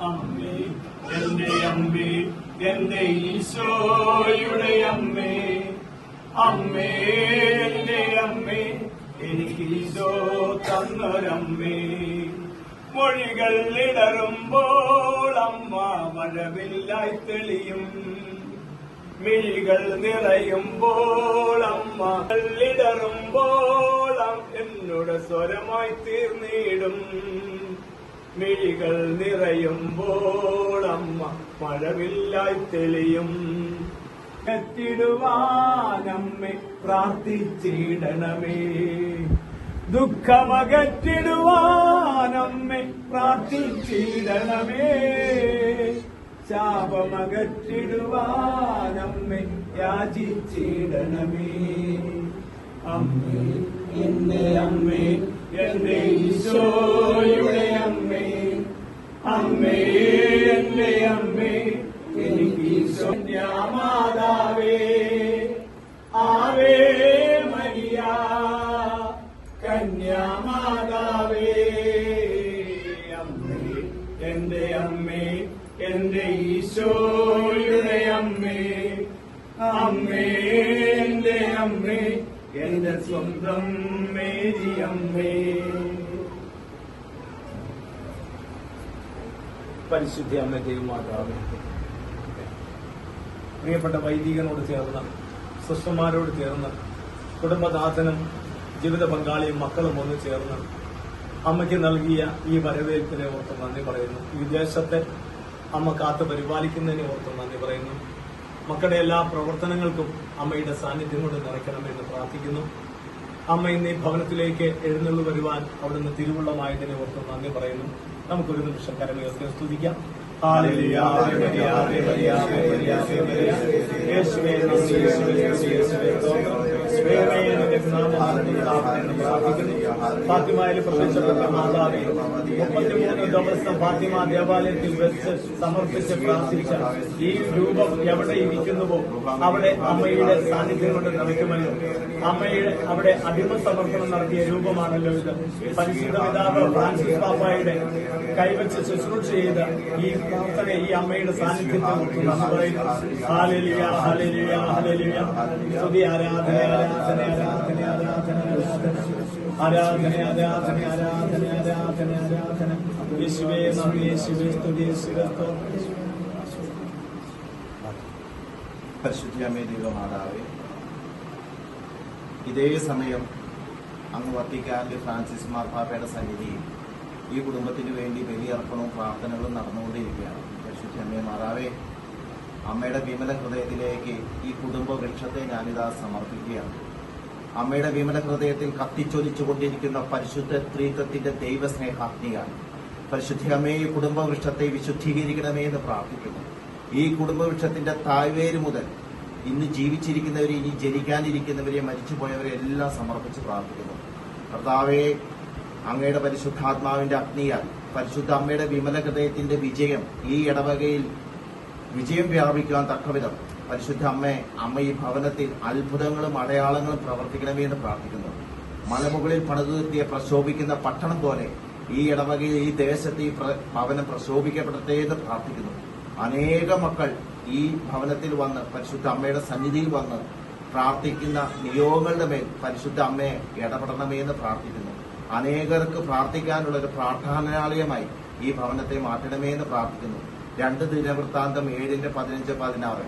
അമ്മേ എന്റെ അമ്മേ എന്റെ ഈശോയുടെ അമ്മേ. അമ്മേ എന്റെ അമ്മേ എനിക്ക് ഈശോ തന്നൊരമ്മേ. മൊഴികൾ ഇടറുമ്പോൾ അമ്മ മഴവില്ലായി തെളിയും. മിഴികൾ നിറയുമ്പോൾ അമ്മ ഇടറുമ്പോൾ എന്നോട് സ്വരമായി തീർന്നിടും. മിഴികൾ നിറയുമ്പോൾ അമ്മ മഴവില്ലായി തെളിയും. എത്തിടുവാനമ്മെ പ്രാർത്ഥിച്ചിടണമേ. ദുഃഖമകറ്റിടുവാനമ്മെ പ്രാർത്ഥിച്ചിടണമേ. ശാപമകറ്റിടുവാനമ്മെ യാചിച്ചിടണമേ. അമ്മേ എന്റെ അമ്മേ എന്റെ ഈശോയുടെ അമ്മേ എന്റെ അമ്മേ എനിക്ക് മാതാവേ. ആവേ മരിയ കന്യാമാതാവേ അമ്മേ എന്റെ അമ്മേ എന്റെ ഈശോയുടെ അമ്മേ. അമ്മേ എന്റെ അമ്മേ എന്റെ സ്വന്തം മേരി അമ്മേ. പരിശുദ്ധ അമ്മ ദൈവമാകാമേ പ്രിയപ്പെട്ട വൈദികനോട് ചേർന്ന് സിസ്റ്റർമാരോട് ചേർന്ന് കുടുംബനാഥനും ജീവിത പങ്കാളിയും മക്കളും ഒന്ന് ചേർന്ന് അമ്മയ്ക്ക് നൽകിയ ഈ വരവേൽപ്പിനെ ഓർത്ത് നന്ദി പറയുന്നു. ഈ അമ്മ കാത്ത് പരിപാലിക്കുന്നതിനെ ഓർത്ത് നന്ദി പറയുന്നു. മക്കളുടെ എല്ലാ പ്രവർത്തനങ്ങൾക്കും അമ്മയുടെ സാന്നിധ്യം കൊണ്ട് നിറയ്ക്കണമെന്ന് പ്രാർത്ഥിക്കുന്നു. അമ്മ ഇന്ന് ഈ ഭവനത്തിലേക്ക് എഴുന്നള്ളു വരുവാൻ അവിടുന്ന് തിരുവുള്ളമായതിനെ ഓർത്ത് നന്ദി പറയുന്നു. നമുക്കൊരു നിമിഷം കരമുയർത്തി സ്തുതിക്കാം. ഹാലലുയ, ഫാത്തിമയിൽ പ്രത്യക്ഷപ്പെട്ട മാതാവി മുപ്പത്തിമൂന്ന് ദിവസം ഫാത്തിമ ദേവാലയത്തിൽ വെച്ച് സമർപ്പിച്ച് പ്രാർത്ഥിച്ച ഈ രൂപം എവിടെ ഇരിക്കുന്നുവോ അവിടെ അമ്മയുടെ സാന്നിധ്യം കൊണ്ട് നിറയ്ക്കുമല്ലോ അമ്മയുടെ അവിടെ അടിമ സമർപ്പണം നടത്തിയ രൂപമാണല്ലോ ഇത്. പരിശുദ്ധ പിതാവ് ഫ്രാൻസിസ് പാപ്പായുടെ കൈവച്ച് ശുശ്രൂഷ ചെയ്ത ഈ പ്രാർത്ഥന ഈ അമ്മയുടെ സാന്നിധ്യത്തെ നമ്മൾ പറയുന്നു. ഹാലലിയ ഹാലലിയ ഹാലലിയ സ്തുതി ആരാധന ആരാധന ആരാധന ആരാധന ആരാധന. ആരാധന ആരാധന ആരാധന ആരാധന യേശുവേ നന്ദി യേശുവേ സ്തുതി യേശുവേ സ്തോത്രം. പരിശുദ്ധിയമ്മേ ദൈവമാതാവേ ഇതേ സമയം അങ്ങ് വത്തിക്കാനിലെ ഫ്രാൻസിസ് മാർപ്പാപ്പയുടെ സന്നിധിയിൽ ഈ കുടുംബത്തിന് വേണ്ടി ബലിയർപ്പണവും പ്രാർത്ഥനകളും നടന്നുകൊണ്ടിരിക്കുകയാണ്. പരിശുദ്ധിയമ്മേ മാതാവേ അമ്മയുടെ വിമല ഹൃദയത്തിലേക്ക് ഈ കുടുംബ വൃക്ഷത്തെ ഞാനിതാ സമർപ്പിക്കുകയാണ്. അമ്മയുടെ വിമല ഹൃദയത്തിൽ കത്തിച്ചൊലിച്ചുകൊണ്ടിരിക്കുന്ന പരിശുദ്ധ ത്രീത്വത്തിന്റെ ദൈവസ്നേഹാഗ്നിയാണ്. പരിശുദ്ധി അമ്മയെ ഈ കുടുംബ വിശുദ്ധീകരിക്കണമേ എന്ന് പ്രാർത്ഥിക്കുന്നു. ഈ കുടുംബവൃക്ഷത്തിന്റെ താഴ്വേര് മുതൽ ഇന്ന് ജീവിച്ചിരിക്കുന്നവരെ ഇനി ജനിക്കാനിരിക്കുന്നവരെ മരിച്ചുപോയവരെ എല്ലാം സമർപ്പിച്ച് പ്രാർത്ഥിക്കുന്നു. കർത്താവെ അങ്ങയുടെ പരിശുദ്ധാത്മാവിന്റെ അഗ്നിയാൽ പരിശുദ്ധ അമ്മയുടെ വിമല ഹൃദയത്തിന്റെ വിജയം ഈ ഇടവകയിൽ വിജയം വ്യാപിക്കുവാൻ തക്കവിധം പരിശുദ്ധ അമ്മേ അമ്മ ഈ ഭവനത്തിൽ അത്ഭുതങ്ങളും അടയാളങ്ങളും പ്രവർത്തിക്കണമേ എന്ന് പ്രാർത്ഥിക്കുന്നു. മലമുകളിൽ പണിതുയർത്തിയ പ്രശോഭിക്കുന്ന പട്ടണം പോലെ ഈ ഇടവകയിൽ ഈ ദേശത്ത് ഈ ഭവനം പ്രശോഭിക്കപ്പെടട്ടെ എന്ന് പ്രാർത്ഥിക്കുന്നു. അനേക മക്കൾ ഈ ഭവനത്തിൽ വന്ന് പരിശുദ്ധ അമ്മയുടെ സന്നിധിയിൽ വന്ന് പ്രാർത്ഥിക്കുന്ന നിയോഗങ്ങളുടെ മേൽ പരിശുദ്ധ അമ്മയെ ഇടപെടണമേ എന്ന് പ്രാർത്ഥിക്കുന്നു. അനേകർക്ക് പ്രാർത്ഥിക്കാനുള്ള ഒരു പ്രാർത്ഥനാലയമായി ഈ ഭവനത്തെ മാറ്റണമേ എന്ന് പ്രാർത്ഥിക്കുന്നു. രണ്ട് ദിനവൃത്താന്തം ഏഴിന്റെ പതിനഞ്ച് പതിനാറ്.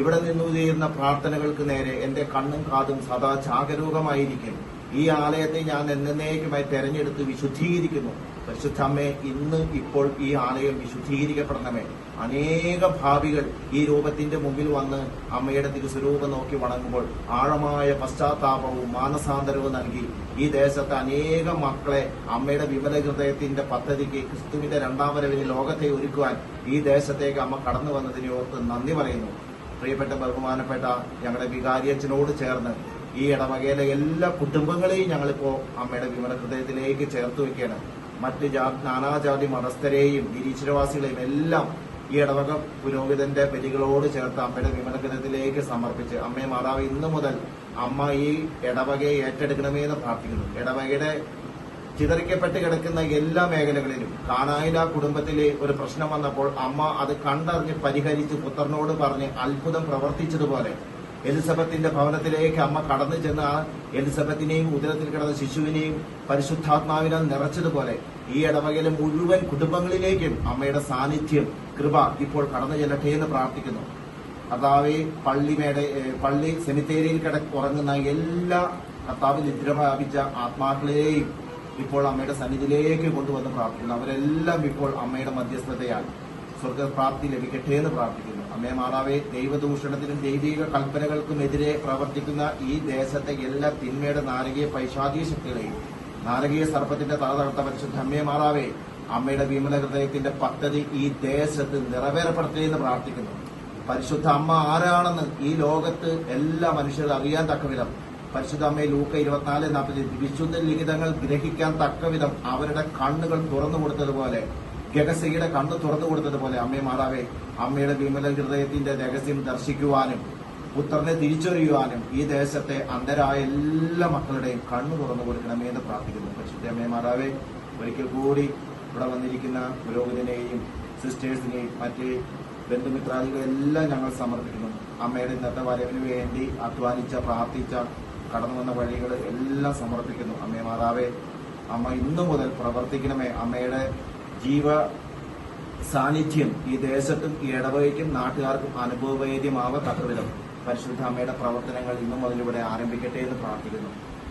ഇവിടെ നിന്നു ചെയ്യുന്ന പ്രാർത്ഥനകൾക്ക് നേരെ എന്റെ കണ്ണും കാതും സദാ ജാഗരൂകമായിരിക്കും. ഈ ആലയത്തെ ഞാൻ എന്നേക്കുമായി തെരഞ്ഞെടുത്ത് വിശുദ്ധീകരിക്കുന്നു. പരിശുദ്ധ അമ്മേ ഇന്ന് ഇപ്പോൾ ഈ ആലയം വിശുദ്ധീകരിക്കപ്പെടണമേ. അനേക ഭാവികൾ ഈ രൂപത്തിന്റെ മുമ്പിൽ വന്ന് അമ്മയുടെ തിരുസ്വരൂപം നോക്കി വണങ്ങുമ്പോൾ ആഴമായ പശ്ചാത്താപവും മാനസാന്തരവും നൽകി ഈ ദേശത്തെ അനേക മക്കളെ അമ്മയുടെ വിമല ഹൃദയത്തിന്റെ പദ്ധതിക്ക് ക്രിസ്തുവിന്റെ രണ്ടാം വരവിന് ലോകത്തെ ഒരുക്കുവാൻ ഈ ദേശത്തേക്ക് അമ്മ കടന്നു വന്നതിനെ ഓർത്ത് നന്ദി പറയുന്നു. പ്രിയപ്പെട്ട ബഹുമാനപ്പെട്ട ഞങ്ങളുടെ വികാരിയച്ഛനോട് ചേർന്ന് ഈ ഇടവകയിലെ എല്ലാ കുടുംബങ്ങളെയും ഞങ്ങളിപ്പോ അമ്മയുടെ വിമല ഹൃദയത്തിലേക്ക് ചേർത്ത് വെക്കുകയാണ്. മറ്റ് നാനാജാതി മതസ്ഥരെയും നിരീശ്വരവാസികളെയും എല്ലാം ഈ ഇടവക പുരോഹിതന്റെ ബലികളോട് ചേർത്ത് അമ്മയുടെ വിമല ഹൃദയത്തിലേക്ക് സമർപ്പിച്ച് അമ്മയെ മാതാവ് ഇന്നു മുതൽ അമ്മ ഈ ഇടവകയെ ഏറ്റെടുക്കണമേ എന്ന് പ്രാർത്ഥിക്കുന്നു. ഇടവകയുടെ ചിതറിക്കപ്പെട്ട് കിടക്കുന്ന എല്ലാ മേഖലകളിലും. കാണായില കുടുംബത്തിലെ ഒരു പ്രശ്നം വന്നപ്പോൾ അമ്മ അത് കണ്ടറിഞ്ഞ് പരിഹരിച്ച് പുത്രനോട് പറഞ്ഞ് അത്ഭുതം പ്രവർത്തിച്ചതുപോലെ എലിസബത്തിന്റെ ഭവനത്തിലേക്ക് അമ്മ കടന്നു ചെന്ന് ആ എലിസബത്തിനെയും ഉദരത്തിൽ കിടന്ന ശിശുവിനെയും പരിശുദ്ധാത്മാവിനാൽ നിറച്ചതുപോലെ ഈ ഇടവകയിലെ മുഴുവൻ കുടുംബങ്ങളിലേക്കും അമ്മയുടെ സാന്നിധ്യം കൃപ ഇപ്പോൾ കടന്നു ചെല്ലട്ടെ എന്ന് പ്രാർത്ഥിക്കുന്നു. കർത്താവെ പള്ളി മേട പള്ളി സെമിത്തേരിയിൽ കിട ഉറങ്ങുന്ന എല്ലാ കർത്താവിൽ നിദ്ര പ്രാപിച്ച ആത്മാക്കളെയും ഇപ്പോൾ അമ്മയുടെ സന്നിധിയിലേക്ക് കൊണ്ടുവന്ന് പ്രാർത്ഥിക്കുന്നു. അവരെല്ലാം ഇപ്പോൾ അമ്മയുടെ മധ്യസ്ഥതയാൽ സ്വർഗപ്രാപ്തി ലഭിക്കട്ടെ എന്ന് പ്രാർത്ഥിക്കുന്നു. അമ്മേ മാതാവെ ദൈവദൂഷണത്തിനും ദൈവിക കൽപ്പനകൾക്കും എതിരെ പ്രവർത്തിക്കുന്ന ഈ ദേശത്തെ എല്ലാ തിന്മയുടെ നാരകീയ പൈശാചിക ശക്തികളെയും നാരകീയ സർപ്പത്തിന്റെ തല തകർത്ത പരിശുദ്ധ അമ്മേ മാതാവേ അമ്മയുടെ വിമല ഹൃദയത്തിന്റെ പദ്ധതി ഈ ദേശത്ത് നിറവേറപ്പെടട്ടെ എന്ന് പ്രാർത്ഥിക്കുന്നു. പരിശുദ്ധ അമ്മ ആരാണെന്ന് ഈ ലോകത്ത് എല്ലാ മനുഷ്യരും അറിയാൻ തക്കവിധം പരിശുദ്ധ അമ്മയെ ലൂക്ക ഇരുപത്തിനാല് നാൽപ്പത്തി വിശുദ്ധ ലിഖിതങ്ങൾ ഗ്രഹിക്കാൻ തക്കവിധം അവരുടെ കണ്ണുകൾ തുറന്നു കൊടുത്തതുപോലെ ഗഗസയുടെ കണ്ണ് തുറന്നു കൊടുത്തതുപോലെ അമ്മയെ മാതാവേ അമ്മയുടെ വിമല ഹൃദയത്തിന്റെ രഹസ്യം ദർശിക്കുവാനും പുത്രനെ തിരിച്ചറിയുവാനും ഈ ദേശത്തെ അന്ധരായ എല്ലാ മക്കളുടെയും കണ്ണു തുറന്നു കൊടുക്കണമേ എന്ന് പ്രാർത്ഥിക്കുന്നു. പരിശുദ്ധ അമ്മയെ മാതാവേ ഒരിക്കൽ കൂടി ഇവിടെ വന്നിരിക്കുന്ന പുരോഹിതനെയും സിസ്റ്റേഴ്സിനെയും മറ്റ് ബന്ധുമിത്രാദികളെല്ലാം ഞങ്ങൾ സമർപ്പിക്കുന്നു. അമ്മയുടെ ഇന്നത്തെ വരവിന് വേണ്ടി അധ്വാനിച്ച പ്രാർത്ഥിച്ച കടന്നു വന്ന വഴികൾ എല്ലാം സമർപ്പിക്കുന്നു. അമ്മേ മാതാവേ അമ്മ ഇന്നു മുതൽ പ്രവർത്തിക്കണമേ. അമ്മയുടെ ജീവ സാന്നിധ്യം ഈ ദേശത്തും ഈ ഇടവകയ്ക്കും നാട്ടുകാർക്കും അനുഭവവേദ്യമാവത്തക്ക വിധം പരിശുദ്ധ അമ്മയുടെ പ്രവർത്തനങ്ങൾ ഇന്നു മുതൽ ഇവിടെ ആരംഭിക്കട്ടെ എന്ന് പ്രാർത്ഥിക്കുന്നു.